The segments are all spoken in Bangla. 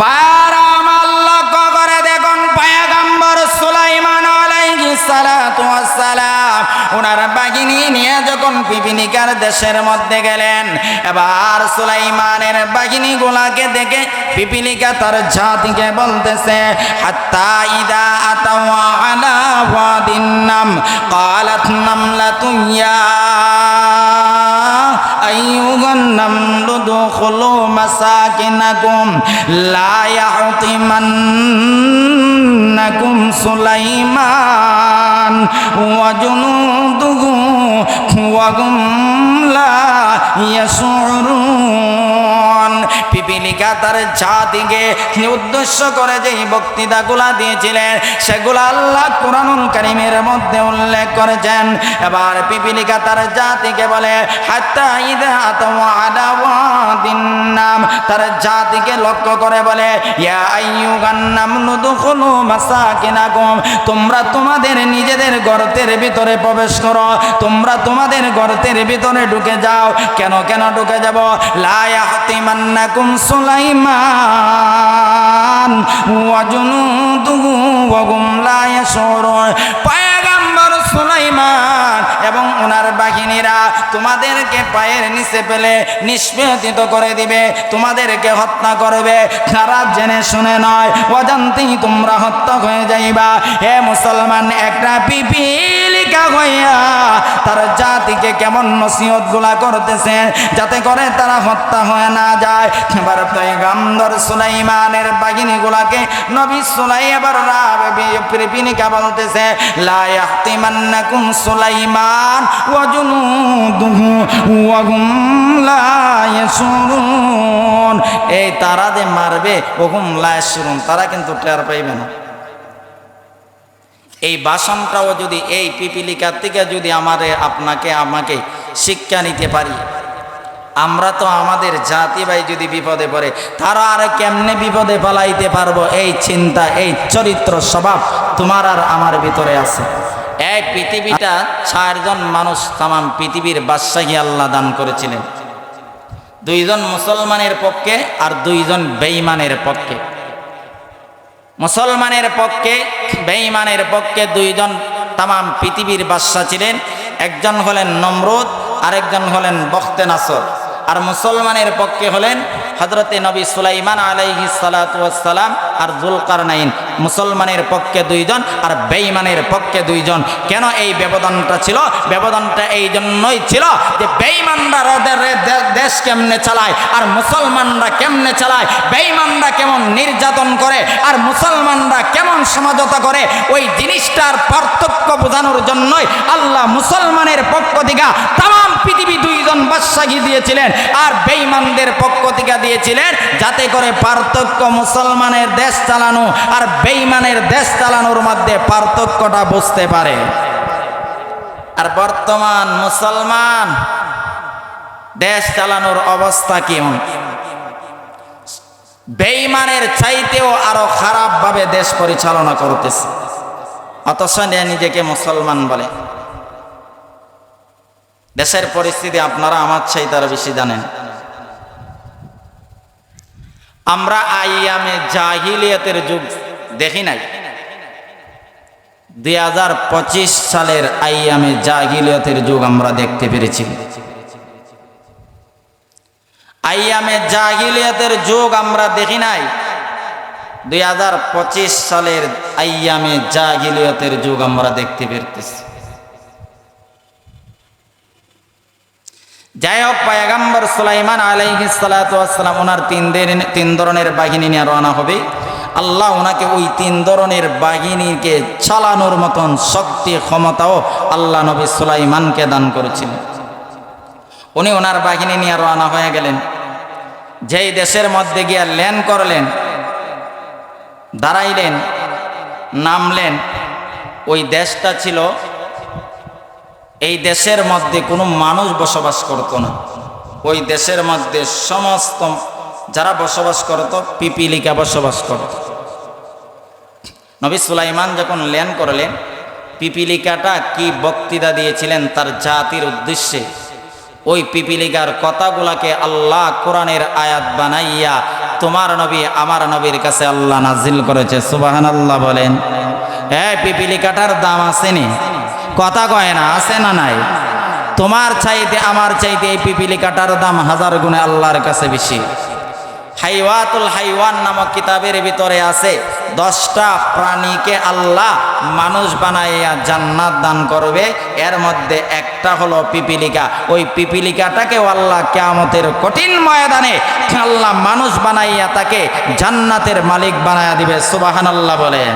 বারাম আল্লাহ করে দেখুন পায়াগাম্বর সুলাইমান আলাইহিস সালাতু ওয়াস সালাম ওনার বাগিনী নিয়ে যখন পিপিনিকার দেশের মধ্যে গেলেন এবার সুলাইমানের বাগিনী গুলাকে দেখে পিপিলিকা তার জাতিকে বলতেছে হাত্তা ইদা আতাওয়া আলা ওয়াদিন নাম قالت نملة يا أيها النمل ادخلوا مساكنكم لا يحطمنكم سليمان وجنوده وهم لا يشعرون পিপিলিকা তার জাতিকে উদ্দেশ্য করে যে বক্তৃতাগুলা দিয়েছিলেন, সেগুলো আল্লাহ কোরআনুল করিমের মধ্যে উল্লেখ করেছেন। এবার পিপিলিকা তার জাতিকে বলে, হাত্তা ইদা আতওয়াদা ওয়াদিন নাম তার জাতিকে লক্ষ্য করে বলে, ইয়া আইয়ুগান নামলু দুখুলু মাসাকিনাকুম, তোমরা তোমাদের নিজেদের গর্তের ভিতরে প্রবেশ করো, তোমরা তোমাদের গর্তের ভিতরে ঢুকে যাও। কেন কেন ঢুকে যাব? লা ইয়াহতিমান্নাকুম সুলাইমান ওয়া জুনুদুহু ওয়া হুম লা ইয়াশউরুন। পয়গম্বর এবং ওনার বাহিনীরা তোমাদেরকে পায়ের নিচে পেলে নিষ্পেষিত করে দিবে, তোমাদেরকে হত্যা করবে। খারাপ জেনে শুনে নয়, অজান্তেই তোমরা হত্যা হয়ে যাইবা। হে মুসলমান, একটা পিপিলিকা হইয়া তার জাতিকে কেমন নসিহতগুলা করতেছে, যাতে করে তারা হত্যা হয়ে না যায়। এবার পয়গাম্বর সুলাইমানের বাহিনী গুলাকে নবী সুলাই এবার পিপিনিকা বলতেছে, লা সুলাইমান ওয়া এই তারা যে মারবে, ওহুম লা ইয়াশউরুন তারা কিন্তু টের পাইবে না। এই বাসনটাও যদি, এই পিপিলিকার থেকে যদি আমাদের আপনাকে, আমাকে শিক্ষা নিতে পারি। আমরা তো আমাদের জাতি ভাই যদি বিপদে পড়ে, তারা আর কেমনে বিপদে পালাইতে পারব? এই চিন্তা, এই চরিত্র স্বভাব তোমার আর আমার ভিতরে আছে। এই পৃথিবীটা চারজন মানুষ তামাম পৃথিবীর বাদশাহী আল্লাহ দান করেছিলেন। দুইজন মুসলমানের পক্ষে আর দুইজন বেঈমানের পক্ষে। মুসলমানের পক্ষে, বেঈমানের পক্ষে দুইজন তামাম পৃথিবীর বাদশাহ ছিলেন। একজন হলেন নমরুদ, আরেকজন হলেন বখতে নাসর। আর মুসলমানের পক্ষে হলেন হজরতে নবী সুলাইমান আলাইহি সালাম আর জুলকার নাইন মুসলমানের পক্ষে দুইজন আর বেঈমানের পক্ষে দুইজন। কেন এই ব্যবধানটা ছিল? ব্যবধানটা এই জন্যই ছিল যে বেঈমানরা দেশ কেমনে চালায় আর মুসলমানরা কেমনে চালায়? বেঈমানরা কেমন নির্যাতন করে আর মুসলমানরা কেমন সমাজতা করে? ওই জিনিসটার পার্থক্য বোঝানোর জন্যই আল্লাহ মুসলমানের পক্ষ থেকে তাম পৃথিবী দুইজন বাদশাহী দিয়েছিলেন আর বেঈমানদের পক্ষ থেকে দিয়েছিলেন যাতে করে পার্থক্য মুসলমানের দেশ চালানো আর বেঈমানের দেশ চালানোর মধ্যে পার্থক্যটা বুঝতে পারে। আর বর্তমান মুসলমান দেশ চালানোর অবস্থা কেমন? বেঈমানের চাইতেও আরও খারাপভাবে দেশ পরিচালনা করতেছে। অথচ নিজেকে মুসলমান বলে। দেশের পরিস্থিতি আপনারা আমার চাইতে আরও বেশি জানেন। আমরা আইয়ামে জাহিলিয়াতের যুগ দেখি নাই। দুই হাজার পঁচিশ সালের আইয়ামে জাহিলিয়াতের যুগ আমরা দেখতে পেরেছি। আইয়ামে জাহিলিয়াতের যুগ আমরা দেখি নাই। দুই হাজার পঁচিশ সালের আইয়ামে জাহিলিয়াতের যুগ আমরা দেখতে পেরেছি। যাই হোক পায়গাম্বর সুলাইমান আলাইহি সালাম ওনার তিন দিন, তিন ধরনের বাহিনী নিয়ে রওনা হবে। আল্লাহ ওনাকে ওই তিন ধরনের বাহিনীকে চালানোর মতন শক্তি, ক্ষমতাও আল্লাহ নবী সুলাইমানকে দান করেছিলেন। উনি ওনার বাহিনী নিয়ে রওনা হয়ে গেলেন। যেই দেশের মধ্যে গিয়া ল্যান্ড করলেন, দাঁড়াইলেন, নামলেন, ওই দেশটা ছিল এই দেশের মধ্যে কোনো মানুষ বসবাস করতো না। ওই দেশের মধ্যে সমস্ত যারা বসবাস করত, পিপিলিকা বসবাস করত। নবী সুলাইমান যখন ল্যান্ড করলেন, পিপিলিকাটা কি বক্তৃতা দিয়েছিলেন তার জাতির উদ্দেশ্যে? ওই পিপিলিকার কথাগুলাকে আল্লাহ কোরআনের আয়াত বানাইয়া তোমার নবী আমার নবীর কাছে আল্লাহ নাজিল করেছে। সুবাহান আল্লাহ বলেন। হ্যাঁ পিপিলিকাটার দাম আসেনি কথা কয় না, আছে না নাই? তোমার চাইতে, আমার চাইতে এই পিপিলি কাটার দাম হাজার গুণে আল্লাহর কাছে বেশি। হাইওয়াতুল হাইওয়ান নামক কিতাবের ভিতরে আছে, দশটা প্রাণীকে আল্লাহ মানুষ বানাইয়া জান্নাত দান করবে। এর মধ্যে একটা হলো পিপিলিকা। ওই পিপিলিকাটাকেও আল্লাহ কেয়ামতের কঠিন ময়দানে আল্লাহ মানুষ বানাইয়া তাকে জান্নাতের মালিক বানাইয়া দিবে। সুবাহান আল্লাহ বলেন।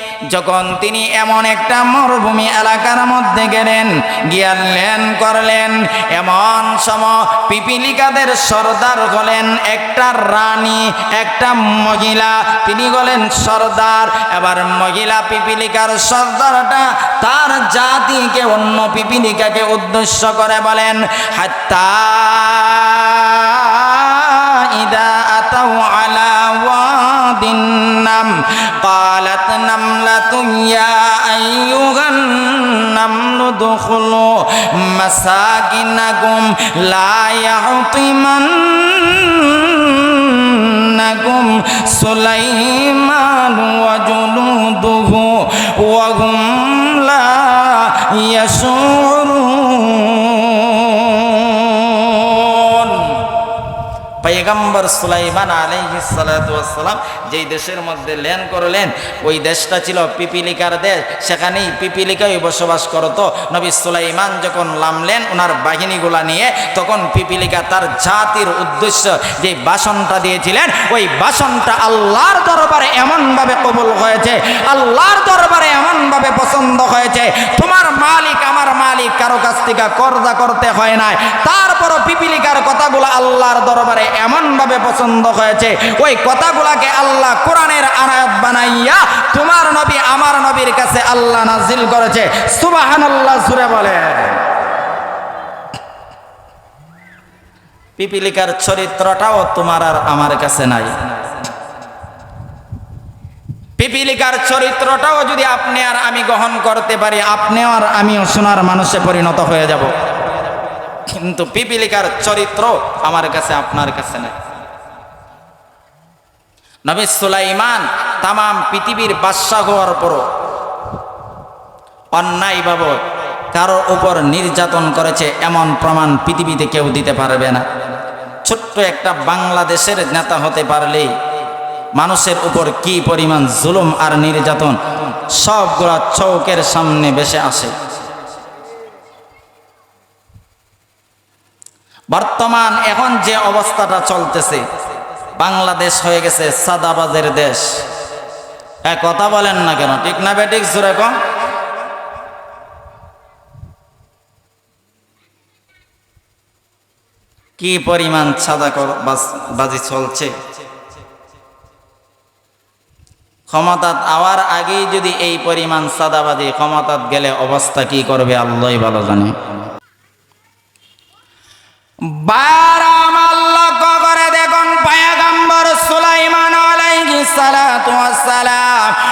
যখন তিনি এমন একটা মরুভূমি এলাকার মধ্যে গেলেন, গিয়ালেন, করলেন, এমন সম পিপিলিকাদের সর্দার হলেন একটা রানী, একটা মহিলা। তিনি হলেন সর্দার। এবার মহিলা পিপিলিকার সর্দারটা তার জাতিকে, অন্য পিপিলিকাকে উদ্দেশ্য করে বলেন, হাত্তা ইদা আতাউ আলা ওয়াদিন নাম। يا أيها النمل دخلوا مساكنكم لا يحطمنكم سليمان وجنوده وهم لا يشعرون پیغمبر سليمان عليه আলাইহিসালাম যেই দেশের মধ্যে লেন করলেন, ওই দেশটা ছিল পিপিলিকার দেশ। সেখানেই পিপিলিকাই বসবাস করতো। নবী সুলাইমান যখন নামলেন ওনার বাহিনীগুলা নিয়ে, তখন পিপিলিকা তার জাতির উদ্দেশ্য যে বাসনটা দিয়েছিলেন, ওই বাসনটা আল্লাহর দরবারে এমনভাবে কবুল হয়েছে, আল্লাহর দরবারে এমনভাবে পছন্দ হয়েছে, তোমার মালিক আমার মালিক, কারও কাছ থেকে কর্জা করতে হয় নাই। তারপরও পিপিলিকার কথাগুলো আল্লাহর দরবারে এমনভাবে পছন্দ হয়েছে ওই কথাগুলাকে আল্লাহ কোরআনের আনায়াত বানাইয়া তোমার নবী আমার নবীর কাছে আল্লাহ নাজিল করেছে। সুবাহান আল্লাহ সুরে বলে পিপিলিকার চরিত্রটাও তোমার আর আমার কাছে নাই। পিপিলিকার চরিত্রটাও যদি আপনি আর আমি গ্রহণ করতে পারি, আপনিও আর আমিও সোনার মানুষে পরিণত হয়ে যাব। কিন্তু পিপিলিকার চরিত্র আমার কাছে, আপনার কাছে নাই। নবী সুলাইমান তাম পৃথিবীর বাদশাহ হওয়ার পরও অন্যায় বাবদ কারোর উপর নির্যাতন করেছে এমন প্রমাণ পৃথিবীতে কেউ দিতে পারবে না। ছোট্ট একটা বাংলাদেশের নেতা হতে পারলে মানুষের উপর কি পরিমাণ জুলুম আর নির্যাতন সবগুলা চৌকের সামনে বেসে আসে। বর্তমান এখন যে অবস্থাটা চলতেছে বাংলাদেশ হয়ে গেছে সাদাবাজের দেশ। হ্যাঁ কথা বলেন না কেন? ঠিক না বেটিক সুরে কম কি পরিমাণ সাদা বাজি চলছে? ক্ষমতাত আওয়ার আগেই যদি এই পরিমাণ সাদাবাজি ক্ষমতাত গেলে অবস্থা কি করবে আল্লাহ ভালো জানে। বারাম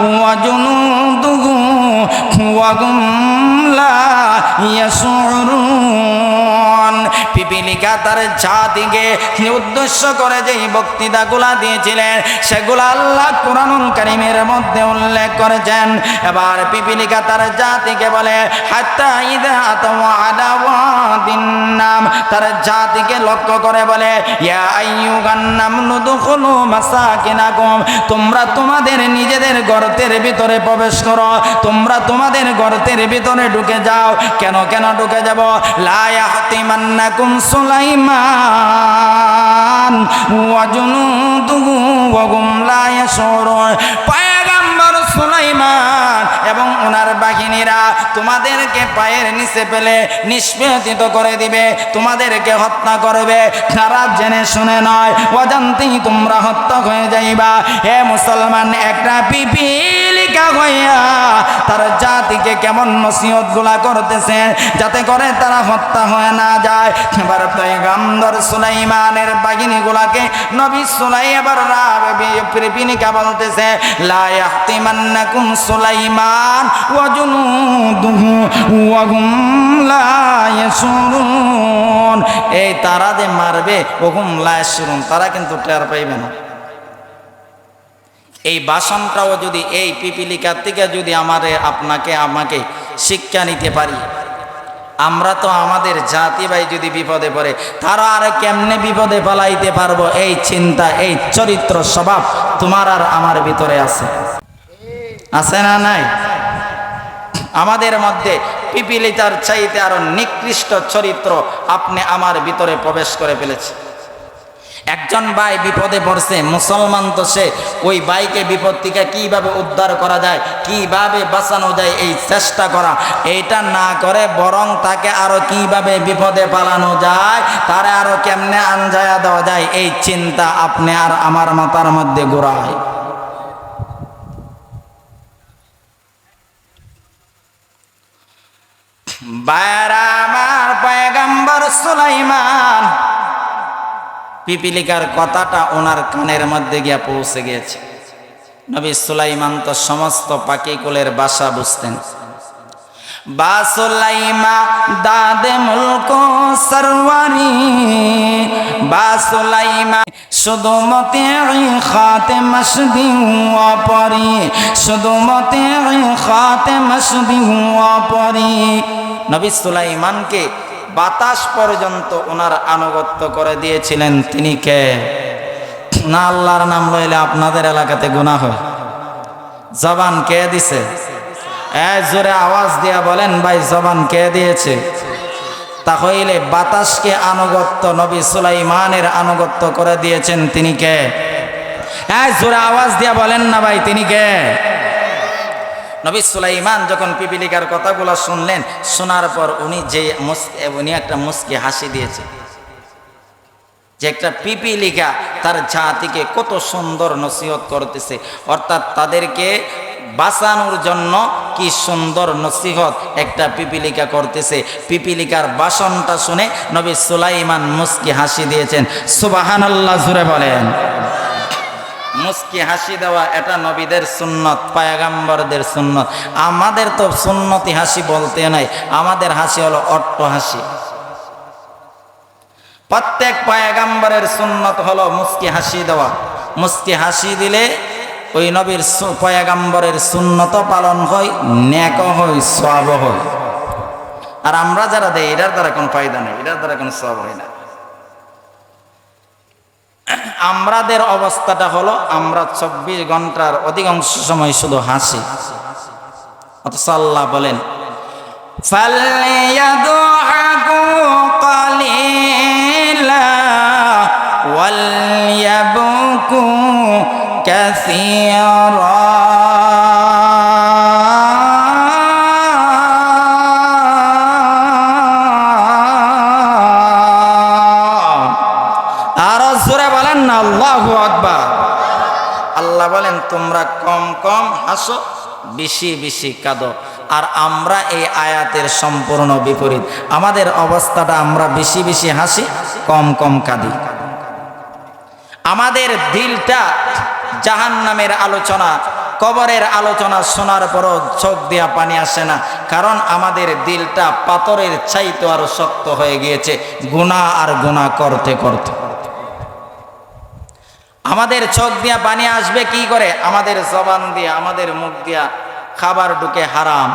وجنوده وهم তার জাতিকে উদ্দেশ্য করে যেই বক্তৃতাগুলা দিয়েছিলেন, সেগুলো আল্লাহ কোরআনুল কারিমের মধ্যে উল্লেখ করেছেন। এবার পিপিলিকা তার জাতিকে বলে তার জাতিকে লক্ষ্য করে বলে তোমরা তোমাদের নিজেদের গর্তের ভিতরে প্রবেশ করো। তোমরা তোমাদের গর্তের ভিতরে ঢুকে যাও। কেন কেন ঢুকে যাব? সুলাইমান ওয়াজনুদুহু ওয়াগুম লা ইয়াশউরুন। পয়গাম্বর সুলাইমান এবং ওনার বাহিনীরা তোমাদেরকে পায়ের নিচে পেলে নিষ্পেষিত করে দিবে, তোমাদেরকে হত্যা করবে। খারাপ জেনে শুনে নয়, অজান্তেই তোমরা হত্যা হয়ে যাইবা। হে মুসলমান, একটা পিপিলিকা হইয়া তার জাতিকে কেমন নসিহতগুলা করতেছে, যাতে করে তারা হত্যা হয়ে না যায়। এবার পয়গাম্বর সুলাইমানের বাহিনী গুলাকে নবী সুলাই এবার পিপিলিকা বলতেছে, লা ইয়াহতিমান্নাকুম সুলাইমান ওয়া এই তারা যে মারবে, ওহুম লা ইয়াশুরুন তারা কিন্তু টের পাইবে না। এই বাসনটাও যদি, এই পিপিলিকার থেকে যদি আমাদের আপনাকে, আমাকে শিক্ষা নিতে পারি। আমরা তো আমাদের জাতি ভাই যদি বিপদে পড়ে, তারা আর কেমনে বিপদে পালাইতে পারব? এই চিন্তা, এই চরিত্র স্বভাব তোমার আর আমার ভিতরে আছে। আছে না নাই? আমাদের মধ্যে পিপিলিতার চাইতে আরও নিকৃষ্ট চরিত্র আপনি আমার ভিতরে প্রবেশ করে ফেলেছে। একজন ভাই বিপদে পড়ছে, মুসলমান তো সে, ওই বাইকে বিপদ থেকে কীভাবে উদ্ধার করা যায়, কীভাবে বাঁচানো যায় এই চেষ্টা করা, এইটা না করে বরং তাকে আরও কীভাবে বিপদে পালানো যায়, তারে আরও কেমনে আনজায়া দেওয়া যায়, এই চিন্তা আপনি আর আমার মাথার মধ্যে ঘোরায়। বায়রা আমার পয়গাম্বর সুলাইমান। পিপিলিকার কথাটা ওনার কানের মধ্যে গিয়া পৌঁছে গিয়েছে। নবী সুলাইমান তো সমস্ত পাখিকুলের বাসা বুঝতেন। বা সুলাইমা দাদে মুলক সরওয়ারি। বা সুলাইমা শুধু মতে খাতে মসদি হুয়া পরি শুধু মতে খাতে মসদি হুয়া পরি নবী সুলাইমানকে বাতাস পর্যন্ত ওনার আনুগত্য করে দিয়েছিলেন। তিনি কে? না, আল্লাহর নাম লইলে আপনাদের এলাকাতে গুণা হয়। জবান কে দিছে? জোরে আওয়াজ দিয়া বলেন, ভাই, জবান কে দিয়েছে? তা হইলে বাতাসকে আনুগত্য, নবী সুলাইমানের আনুগত্য করে দিয়েছেন। তিনি কে? জোরে আওয়াজ দিয়া বলেন না, ভাই, তিনি কে? নবী সুলাইমান যখন পিপিলিকার কথাগুলো শুনলেন, শোনার পর উনি যে উনি একটা মুস্কি হাসি দিয়েছে। যে একটা পিপিলিকা তার জাতিকে কত সুন্দর নসিহত করতেছে। অর্থাৎ তাদেরকে বাঁচানোর জন্য কি সুন্দর নসিহত একটা পিপিলিকা করতেছে। পিপিলিকার বাসনটা শুনে নবী সুলাইমান মুস্কি হাসি দিয়েছেন। সুবাহান আল্লাহ জুড়ে বলেন। মুস্কি হাসি দেওয়া, এটা নবীদের সুন্নত, পায়াগাম্বরদের সুন্নত। আমাদের তো সুন্নতি হাসি বলতে নাই, আমাদের হাসি হলো অট্ট হাসি। প্রত্যেক পায়াগাম্বরের সুন্নত হলো মুস্কি হাসি দেওয়া। মুস্কি হাসি দিলে ওই নবীর পয়াগাম্বরের সুন্নত পালন হয় ন্যাক হয় সব হয়। আর আমরা যারা দেয় এটার দ্বারা কোনো ফায়দা নেই, এটার দ্বারা কোনো সব হয় না। আমরাদের অবস্থাটা হলো আমরা চব্বিশ ঘণ্টার অধিকাংশ সময় শুধু হাসি। অথচ আল্লাহ বলেন আরও আল্লাহ বলেন, তোমরা কম কম হাসো, বেশি বেশি কাঁদো। আর আমরা এই আয়াতের সম্পূর্ণ বিপরীত। আমাদের অবস্থাটা আমরা বেশি বেশি হাসি, কম কম কাঁদি। আমাদের দিলটা জাহান নামের আলোচনা, কবরের আলোচনা শোনার পরও চোখ দেওয়া পানি আসে না। কারণ আমাদের দিলটা পাথরের চাইতে আরও শক্ত হয়ে গিয়েছে গুণা আর গুণা করতে করতে। আমাদের চোখ দিয়া পানি আসবে কি করে? আমাদের জবান দিয়া, আমাদের মুখ দিয়া খাবার ঢুকে হারাম।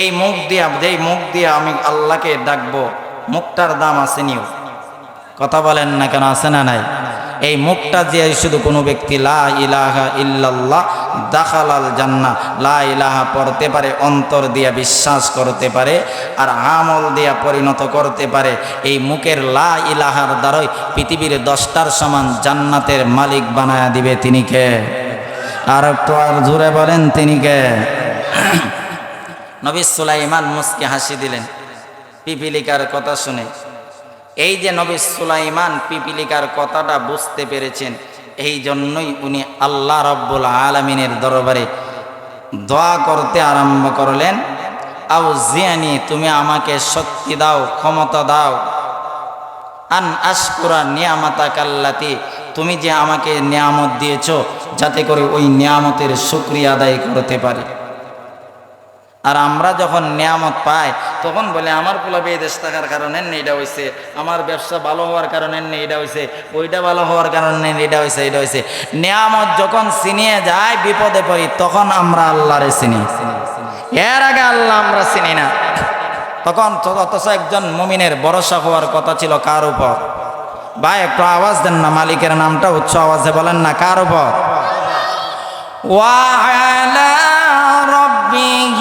এই মুখ দিয়া, যেই মুখ দিয়া আমি আল্লাহকে ডাকবো, মুখটার দাম আছে নিও কথা বলেন না কেন, আছে না নাই? এই মুখটা দিয়ে শুধু কোনো ব্যক্তি, লা ইলাহা ইল্লাল্লাহ, দাখালাল জান্না লা ইলাহা পড়তে পারে, অন্তর দিয়া বিশ্বাস করতে পারে, আর আমল দিয়া পরিণত করতে পারে, এই মুখের লা ইলাহার দ্বারাই পৃথিবীর দশটার সমান জান্নাতের মালিক বানায়া দিবে তিনি কে? আর একটু আর জোরে বলেন তিনি কে? নবী সুলাইমান মুসকে হাসি দিলেন। পিপিলিকার কথা শুনে এই যে নবী সুলাইমান পিপিলিকার কথাটা বুঝতে পেরেছেন, এই জন্যই উনি আল্লাহ রব্বুল আলমিনের দরবারে দোয়া করতে আরম্ভ করলেন আও জিয়ানি তুমি আমাকে শক্তি দাও, ক্ষমতা দাও। আন আশকুরা নিয়ামাতা কাল্লাতি তুমি যে আমাকে নিয়ামত দিয়েছ, যাতে করে ওই নিয়ামতের শুক্রিয়া আদায় করতে পারি। আর আমরা যখন নিয়ামত পাই, তখন বলে, আমার পোলাপে এই দেশ থাকার কারণে এইটা হয়েছে আমার ব্যবসা ভালো হওয়ার কারণে এইটা হয়েছে ওইটা ভালো হওয়ার কারণে এইটা হয়েছে এটা হয়েছে নিয়ামত যখন চিনিয়ে যায়, বিপদে পড়ি, তখন আমরা আল্লাহরে চিনি। এর আগে আল্লাহ আমরা চিনি না। তখন অথচ একজন মমিনের ভরসা হওয়ার কথা ছিল, কার উপর? ভাই, একটু আওয়াজ দেন না, মালিকের নামটা উচ্চ আওয়াজে বলেন না, কার উপর? ওয়া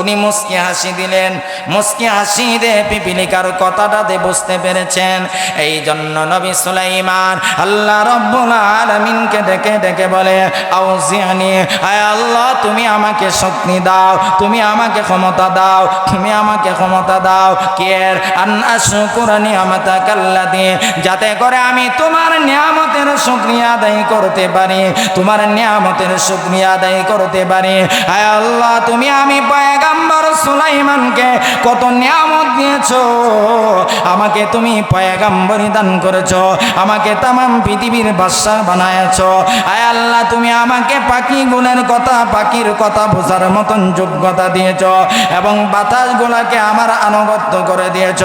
উনি মুসকি হাসি দিলেন। মুসকি হাসি দে পিপিলিকার কথাটাতে বুঝতে পেরেছেন। এই জন্য নবী সুলাইমান আল্লাহ রব্বুল আলামিনকে ডেকে ডেকে বলে, আউজিয়ানি, আয় আল্লাহ, তুমি আমাকে শক্তি দাও, তুমি আমাকে ক্ষমতা দাও, তুমি আমাকে ক্ষমতা দাও। কের? আন আশুকুর নিয়ামতা কাল্লাদি যাতে করে আমি তোমার নিয়ামতের শুকরিয়া আদায় করতে পারি, তোমার নিয়ামতের শুকরিয়া আদায় করতে পারি। আয় আল্লাহ, তুমি আমি পয়গাম্বর সুলাইমানকে কত নিয়ামত দিয়েছ? আমাকে তুমি পয়গাম্বরী দান করেছ। আমাকে তামাম পৃথিবীর বাদশা বানায়েছো। আয় আল্লাহ, তুমি আমাকে পাখি গুণের কথা, পাখির কথা বোঝার মতন যোগ্যতা দিয়েছ এবং বাতাসগুলাকে আমার আনুগত্য করে দিয়েছ।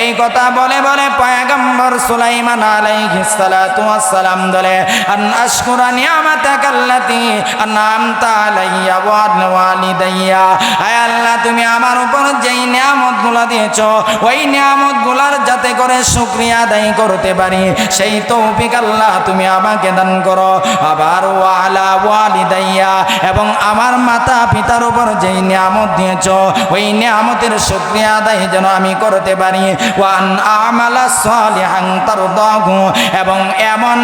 এই কথা বলে বলে পয়গম্বর সুলাইমান আলাইহিস সালাতু ওয়াস সালাম বলে, আন আশকুরা নিয়ামাতাকা আল্লাতী আনআমতা আলাইয়া ওয়া আলা ওয়ালিদাইয়া আল্লাহ, তুমি আমার উপর যেই নিয়ামতগুলা দিয়েছ, ওই নিয়ামতগুলার যাতে করে শুক্রিয়া আদায় করতে পারি, সেই তৌফিক আল্লাহ তুমি আমাকে দান করো। আবার ওয়ালা ওয়ালিদাইয়া, এবং আমার মাতা পিতার উপর যেই নিয়ামত দিয়েছ, ওই নিয়ামতের শুক্রিয়া আদায় যেন আমি করতে পারি। ওয়ান আমালা সালিহান তারদাহু, এবং এমন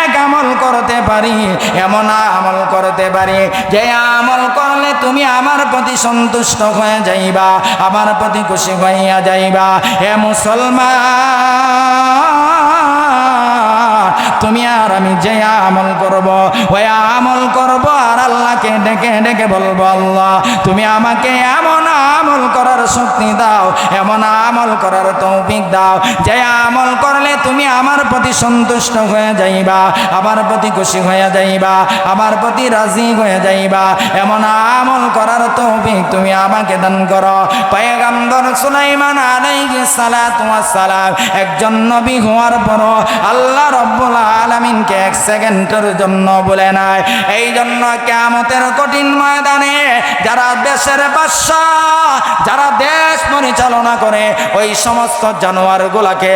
নেক আমল করতে পারি, এমন আমল করতে পারি, যে আমল করলে তুমি আমার প্রতি সন্তুষ্ট হয়ে যাইবা, আমার প্রতি খুশি হইয়া যাইবা। হে মুসলমান, তুমি আর আমি যে আমল করব, ওই আমল করব আর আল্লাহকে ডেকে ডেকে বলব, আল্লাহ, তুমি আমাকে এমন আমল করার শক্তি দাও, এমন আমল করার তৌফিক দাও। যে আমল করলে তুমি আমার প্রতি সন্তুষ্ট হয়ে যাইবা, আমার প্রতি খুশি হয়ে যাইবা, আমার প্রতি রাজি হয়ে যাইবা। এমন আমল করার তৌফিক তুমি আমাকে দান করো। পয়গম্বর সুলাইমান আলাইহিস সালাতু ওয়াস সালাম একজন নবী হওয়ার পর আল্লাহ রব্বুল আলামিনকে এক সেকেন্ডের জন্য বলে নাই। এই জন্য কিয়ামতের কঠিন ময়দানে যারা দেশের বাদশা যারা দেশ পরিচালনা করে, ওই সমস্ত জানোয়ার গুলাকে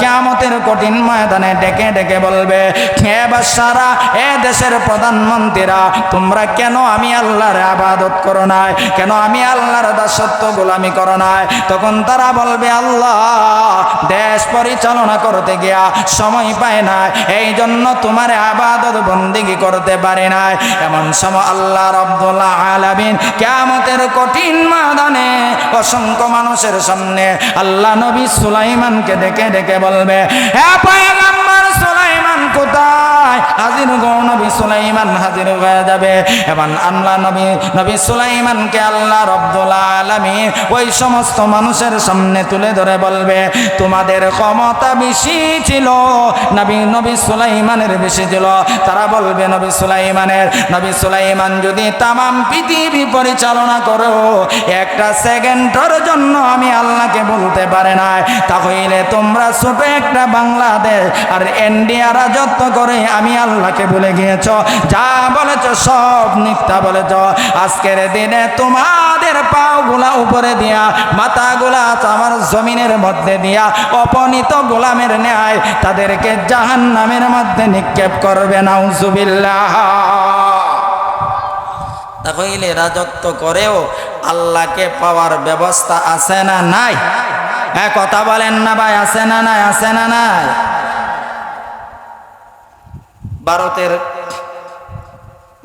কিয়ামতের কঠিন ময়দানে ডেকে ডেকে বলবে বাদশারা এ দেশের প্রধানমন্ত্রীরা, তোমরা কেন আমি আল্লাহর আবাদত করো নাই? কেন আমি আল্লাহর দাসত্ব গোলামি করো নাই? তখন তারা বলবে, আল্লাহ, দেশ পরিচালনা করতে গিয়া সময় পায় না এই জন্য তোমার আবাদত বন্দিগি করতে পারে নাই। এমন সময় আল্লাহ রব্দুল্লাহ আলামিন কেমতের কঠিন মাদানে অসংখ্য মানুষের সামনে আল্লাহ নবী সুলাইমানকে ডেকে ডেকে বলবে হ্যাঁ সুলাইমান কোথায়? হাজির গো নবী সুলাইমান, হাজির হয়ে যাবে। এবং আল্লাহ নবী নবী সুলাইমানকে আল্লাহ রব্দুল আলমী ওই সমস্ত মানুষের সামনে তুলে ধরে বলবে, তোমাদের ক্ষমতা বেশি ছিল, নবী নবী সুলাইমানের বেশি ছিল। তারা বলবে, নবী সুলাইমানের, নবী সুলাইমান যদি তামাম পৃথিবী পরিচালনা করো, একটা সেকেন্ডের জন্য আমি আল্লাহকে বলতে পারে না। তাহলে তোমরা ছোট একটা বাংলাদেশ আর ইন্ডিয়া রাজত্ব করে আমি আল্লাহকে বলে গিয়েছ, যা বলেছ সব মিথ্যা বলেছ। আজকের দিনে তোমাদের পাগুলা উপরে দিয়া, মাথাগুলা আমার জমিনের মধ্যে দিয়া অপনীত গোলামের ন্যায় তাদেরকে জাহান নামের মধ্যে নিক্ষেপ করবে, নাউজুবিল্লাহ। তাহলে রাজত্ব করেও আল্লাহকে পাওয়ার ব্যবস্থা আছে না নাই? হ্যাঁ কথা বলেন না ভাই, আছে না নাই, আছে না নাই? ভারতের,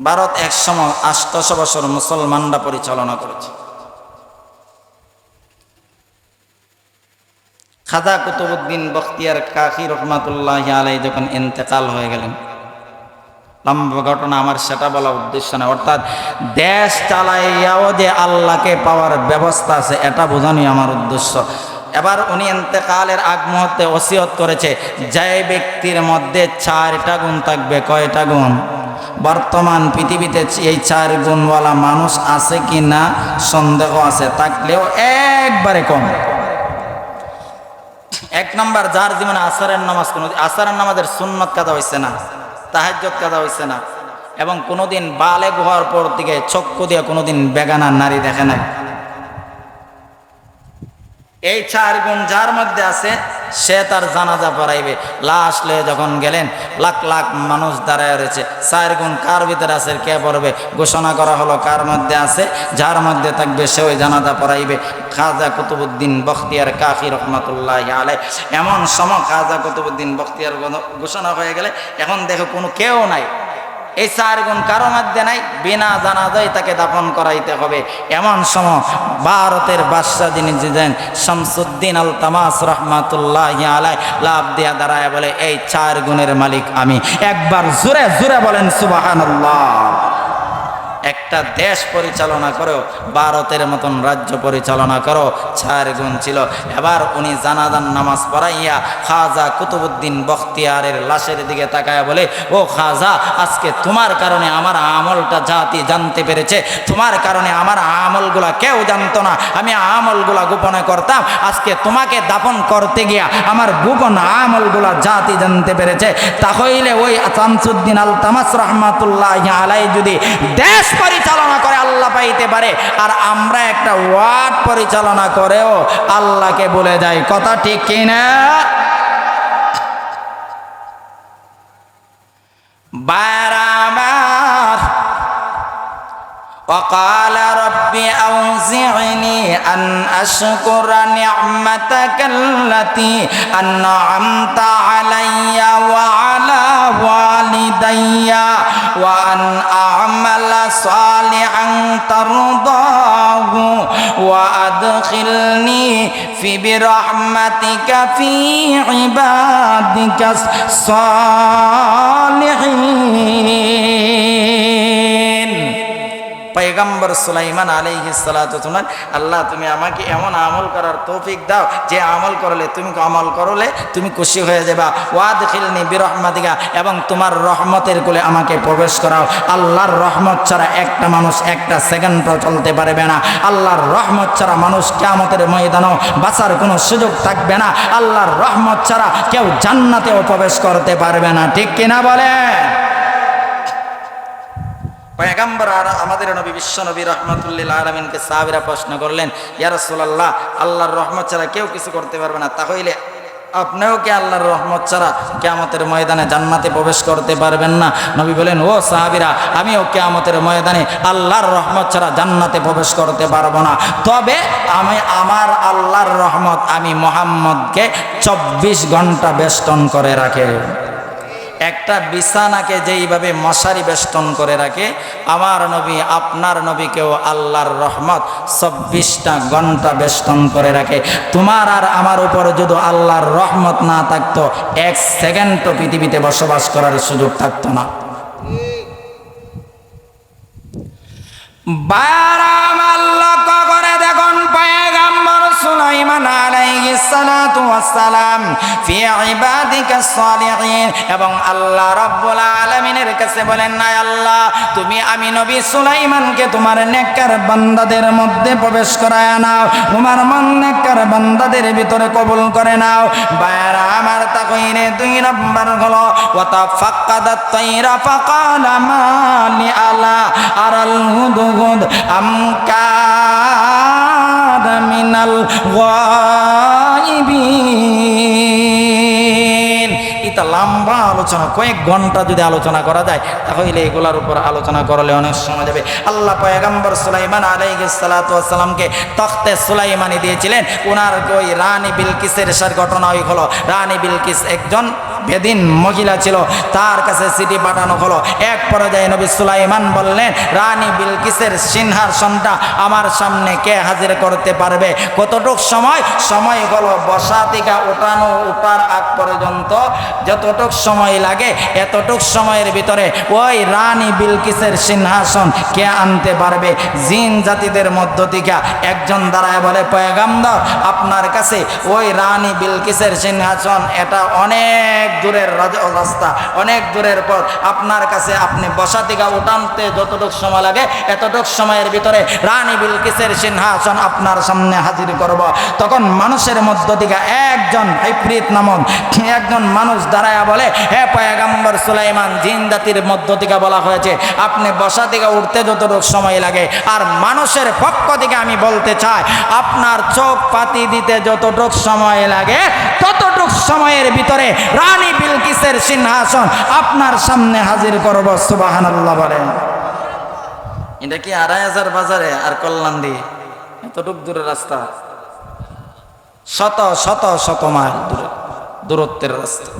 ভারত এক সময় বছর মুসলমানরা পরিচালনা করেছে। খাজা কুতুবুদ্দিন বখতিয়ার কাকি রহমাতুল্লাহ আলাই যখন ইন্তেকাল হয়ে গেলেন, লম্বা ঘটনা আমার সেটা বলা উদ্দেশ্য না অর্থাৎ দেশ চালাইয়াও যে আল্লাহকে পাওয়ার ব্যবস্থা আছে, এটা বোঝানোই আমার উদ্দেশ্য। এবার উনি এতেকালের আগ মুহূর্তে ওসিয়ত করেছে যে ব্যক্তির মধ্যে চারটা গুণ থাকবে, কয়টা গুণ? বর্তমান পৃথিবীতে এই চার গুণওয়ালা মানুষ আছে কি না সন্দেহ আছে, থাকলেও একবারে কম। এক নম্বর, যার জীবনে আসারের নামাজ কোনো, আসারের নামাজের সুন্নত কাদা হয়েছে না তাহাজ্জত কাদা হয়েছে না, এবং কোনোদিন বালে হওয়ার পর দিকে চক্ষু দিয়ে কোনোদিন বেগানা নারী দেখে নাই। এই চার গুণ যার মধ্যে আছে, সে তার জানাজা পড়াইবে। লাশ লয়ে যখন গেলেন, লাখ লাখ মানুষ দাঁড়ায় রয়েছে। চার গুণ কার ভিতরে আছে, কে পড়বে? ঘোষণা করা হলো কার মধ্যে আছে, যার মধ্যে থাকবে সে ওই জানাজা পড়াইবে। খাজা কুতুবুদ্দিন বখতিয়ার কাকি রহমতুল্লাহ আলাই এমন সময় খাজা কুতুবুদ্দিন বখতিয়ার ঘোষণা হয়ে গেলে, এখন দেখো কোনো কেউ নাই। এই চার গুণ কারও মধ্যে নাই, বিনা জানাজাই তাকে দাফন করাইতে হবে। এমন সময় ভারতের বাদশাহ যিনি ছিলেন শামসুদ্দিন আল তামাস রহমাতুল্লাহ আলাই লাভ দিয়া দাঁড়ায় বলে, এই চার গুণের মালিক আমি। একবার জোরে জোরে বলেন সুবাহান একটা দেশ পরিচালনা করো, ভারতের মতন রাজ্য পরিচালনা করো, চার গুণ ছিল। এবার উনি জানাদান নামাজ পড়াইয়া খাজা কুতুবুদ্দিন বখতিয়ারের লাশের দিকে তাকায় বলে, ও খাজা, আজকে তোমার কারণে আমার আমলটা জাতি জানতে পেরেছে। তোমার কারণে আমার আমলগুলা কেউ জানতো না। আমি আমলগুলা গোপনে করতাম। আজকে তোমাকে দাপন করতে গিয়া আমার গোপন আমলগুলা জাতি জানতে পেরেছে। তাহলে ওই শামসুদ্দিন আল তামাস রহমাতুল্লাহ আলাই যদি দেশ পরিচালনা করে আল্লাহ পাইতে পারে আর আমরা একটা ওয়ার্ড পরিচালনা করেও আল্লাহকে বলে যাই কথা ঠিক কিনা বারাবার وقال رب أوزعني أن أشكر نعمتك التي أنعمت علي وعلى والدي وأن أعمل صالحا ترضاه وأدخلني في برحمتك في عبادك الصالحين. পয়গম্বর সুলাইমান আলাইহি সালাতুন আল্লাহ তুমি আমাকে এমন আমল করার তৌফিক দাও, যে আমল করলে তুমি আমল করলে তুমি খুশি হয়ে যাবা। ওয়াদ খিলনি বিরহমাতিকা, এবং তোমার রহমতের কোলে আমাকে প্রবেশ করাও। আল্লাহর রহমত ছাড়া একটা মানুষ একটা সেকেন্ডও চলতে পারবে না। আল্লাহর রহমত ছাড়া মানুষ কেমতের ময়দানও বাঁচার কোনো সুযোগ থাকবে না। আল্লাহর রহমত ছাড়া কেউ জান্নাতেও প্রবেশ করতে পারবে না। ঠিক কিনা বলে পয়গাম্বর আমাদের নবী, বিশ্ব নবী রহমতুল্লিল আলমিনকে সাহাবিরা প্রশ্ন করলেন, ইয়া রাসূলুল্লাহ, আল্লাহর রহমত ছাড়া কেউ কিছু করতে পারবে না। তাহলে আপনিও কি আল্লাহর রহমত ছাড়া কেয়ামতের ময়দানে জান্নাতে প্রবেশ করতে পারবেন না? নবী বলেন, ও সাহাবিরা, আমিও কেয়ামতের ময়দানে আল্লাহর রহমত ছাড়া জান্নাতে প্রবেশ করতে পারব না। তবে আমি আমার আল্লাহর রহমত আমি মোহাম্মদকে চব্বিশ ঘণ্টা বেষ্টন করে রাখে। একটা বিছানাকে যেইভাবে মশারি বেষ্টন করে রাখে, আমার নবী, আপনার নবীকেও আল্লাহর রহমত চব্বিশটা ঘণ্টা বেষ্টন করে রাখে। তোমার আর আমার উপর যদি আল্লাহর রহমত না থাকতো, এক সেকেন্ডও পৃথিবীতে বসবাস করার সুযোগ থাকতো না। বারাম আল্লাহ করে দেখুন, পয়গাম্বর সুলাইমান এবং আল্লাহ রাব্বুল আলামিনের কাছে বলেন না আল্লাহ, তুমি আমি নবী সুলাইমানকে তোমার নেককার বান্দাদের মধ্যে প্রবেশ করায় নাও। তোমার মন নেককার বান্দাদের ভিতরে কবুল করে নাও। বায়রা আমার তাকইনে দুই নম্বর হলো ওয়া তাফাক্কাদাত তাইরা ফাকালা মালি আলা আরাল হুদুহুদ আম কানা মিনাল এটা লম্বা আলোচনা, কয়েক ঘণ্টা যদি আলোচনা করা যায়, তাহলে এগুলার উপর আলোচনা করলে অনেক সময় যাবে। আল্লাহ পয়গম্বর সুলাইমান আলাইসালামকে তখতে সুলাইমানি দিয়েছিলেন। ওনার ওই রানী বিলকিসের সার ঘটনা ওই হলো। রানী বিলকিস একজন বেদিন মহিলা ছিল, তার কাছে সিটি পাঠানো হলো। এক পর্যায়ে নবী সুলাইমান বললেন, রানী বিলকিসের সিংহাসনটা আমার সামনে কে হাজির করতে পারবে? কতটুক সময়? সময় হলো বসা থেকে ওঠানো ওঠার আগ পর্যন্ত। যতটুক সময় লাগে, এতটুক সময়ের ভিতরে ওই রানী বিলকিসের সিংহাসন কে আনতে পারবে? জিন জাতিদের মধ্য থেকে একজন দাঁড়ায় বলে, পয়গাম্বর, আপনার কাছে ওই রানী বিলকিসের সিংহাসন, এটা অনেক দূরের রাস্তা, অনেক দূরের পথ। আপনার কাছে আপনি বসা থেকে উঠানতে যতটুক সময় লাগে, এতটুক সময়ের ভিতরে রানী বিলকিসের সিংহাসন আপনার সামনে হাজির করব। তখন মানুষের মধ্য থেকে একজন হাইপ্রিত নামক একজন মানুষ দাঁড়ায়া বলে, হে পয়গাম্বর সুলাইমান জিন জাতির মধ্য থেকে বলা হয়েছে, আপনি বসা থেকে উঠতে যতটুক সময় লাগে, আর মানুষের পক্ষ থেকে আমি বলতে চাই, আপনার চোখ পাতি দিতে যতটুক সময় লাগে ততটুক সময়ের ভিতরে রানী বিলকিসের সিংহাসন আপনার সামনে হাজির করব সুবাহান আল্লাহ বলেন। এটা কি আড়াই হাজার বাজারে আর কল্যাণ দিয়ে? এতটুক দূরের রাস্তা। শত শত শত মাইল দূরে দূরত্বের রাস্তা।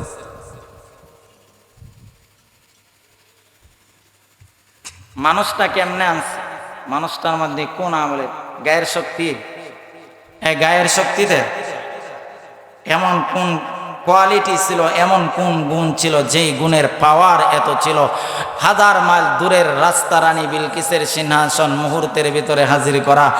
মানুষটা কেমনে আনছে? মানুষটার মধ্যে কোন আমলে? গায়ের শক্তি? গায়ের শক্তিতে? এমন কোন কোয়ালিটি ছিল, এমন কোন গুণ ছিল, যেই গুণের পাওয়ার এত ছিল? হাজার মাইল দূরের রাস্তা রানী বিলকিসের সিংহাসন মুহূর্তের ভিতরে হাজির করা।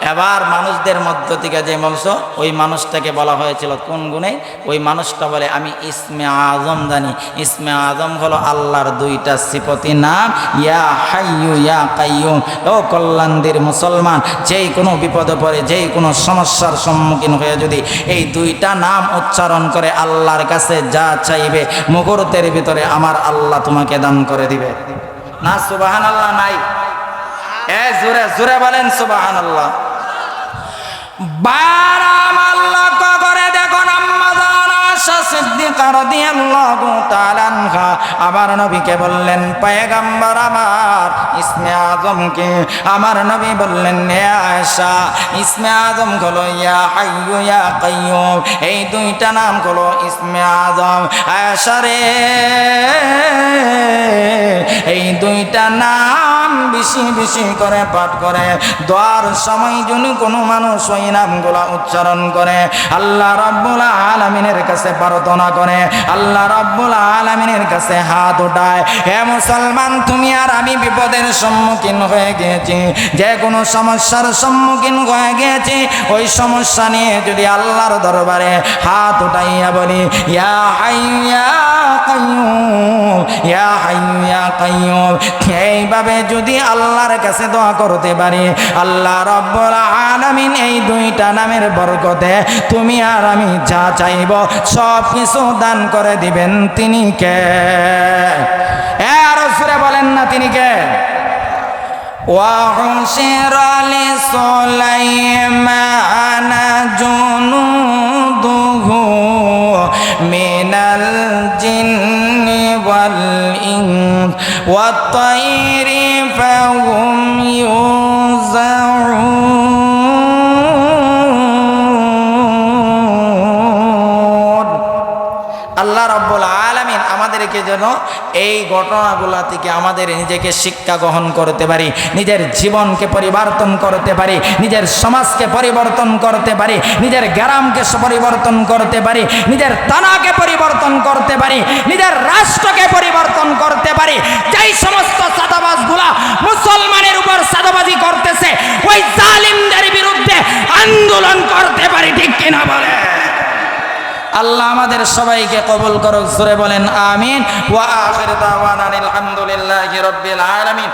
এবার মানুষদের মধ্য থেকে যে বংশ ওই মানুষটাকে বলা হয়েছিল কোন গুণে? ওই মানুষটা বলে, আমি ইসমে আজম জানি। ইসমে আজম হলো আল্লাহর দুইটা সিপতি নাম, ইয়া হাইয়ু, ইয়া কাইয়ুম। ও কল্যাণদের মুসলমান, যেই কোনো বিপদে পড়ে, যেই কোনো সমস্যার সম্মুখীন হয়ে যদি এই দুইটা নাম উচ্চারণ করে আল্লাহর কাছে যা চাইবে, মুহূর্তের ভিতরে আমার আল্লাহ তোমাকে দান করে দিবে। না সুবাহান আল্লাহ নাই। এ জোরে জোরে বলেন সুবাহান আল্লাহ বারাম আল্লাহ করে তাআলা আমার নবীকে বললেন, পয়গম্বর আমার, ইসমে আজমকে আমার নবী বললেন, হে আয়েশা, ইসমে আজম হলো ইয়া হাইয়ু, ইয়া কাইয়ুম। এই দুইটা নাম হলো ইসমে আজম। আয়েশা রে বেশি বেশি করে পাঠ করে। দোয়ার সময় যদি কোনো মানুষ ওই নামগুলা উচ্চারণ করে। আল্লাহ রব্বুল আলমিনের কাছে প্রার্থনা করে। আল্লাহ রব্বুল আলমিনের কাছে হাত উঠায়। হে মুসলমান, তুমি আর আমি বিপদের সম্মুখীন হয়ে গিয়েছি। যে কোনো সমস্যার সম্মুখীন হয়ে গিয়েছি। ওই সমস্যা নিয়ে যদি আল্লাহর দরবারে হাত উঠাইয়া বলি, ইয়া হাইয়া কাইয়ুম, ইয়া হাইয়া এইভাবে যদি আল্লাহর কাছে দোয়া করতে পারি আল্লাহ রব্বুল আলামিন এই দুইটা নামের বরকতে তুমি আর আমি যা চাইব সব কিছু দান করে দিবেন তিনি কে এ আরো সুরে বলেন না তিনি কে وحشر لسليمان جنوده من الجن والإنس والطير فهم يوزعون আমাদেরকে যেন এই ঘটনাগুলা থেকে আমাদের নিজেকে শিক্ষা গ্রহণ করতে পারি, নিজের জীবনকে পরিবর্তন করতে পারি, নিজের সমাজকে পরিবর্তন করতে পারি, নিজের গ্রামকে পরিবর্তন করতে পারি, নিজের তানাকে পরিবর্তন করতে পারি, নিজের রাষ্ট্রকে পরিবর্তন করতে পারি। যেই সমস্ত সাদাবাজগুলা মুসলমানের উপর সাদাবাজি করতেছে, ওই জালিমদের বিরুদ্ধে আন্দোলন করতে পারি, ঠিক কিনা বলে আল্লাহ আমাদের সবাইকে কবুল করুক জোরে বলেন আমিন। ওয়া আখির দাওয়ানা আলহামদুলিল্লাহি রাব্বিল আলামিন।